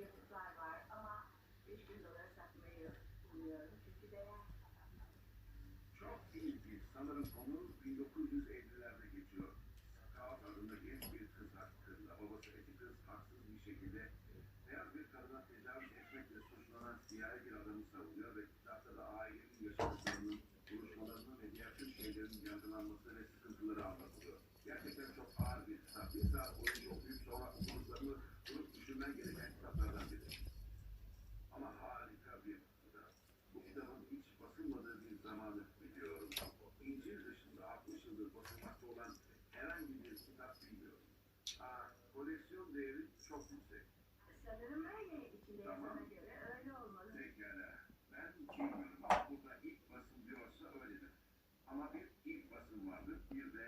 yapıtlar var ama 5000 dolara satmayı umuyorum çünkü değer. Çok ilginç. Sanırım konu 1950'lerde geçiyor. Kağıt adında genç bir kız hakkında babası eti kız haksız bir şekilde beyaz bir kadına tecavüz etmekle suçlanan siyahi bir adamı savunuyor ve kitapta da ailenin yaşadıklarının, buluşmalarının ve diğer tüm şeylerin yargılanması ve sıkıntıları anlatılıyor. Gerçekten çok ağır bir kitap. Bir saat değeri çok yüksek. Sanırım öyle içinde Tamam. göre öyle olmalı. Pekala. Ben bilmiyorum. Burada ilk basın diyorsa öyledir. Ama bir ilk basın vardır, bir de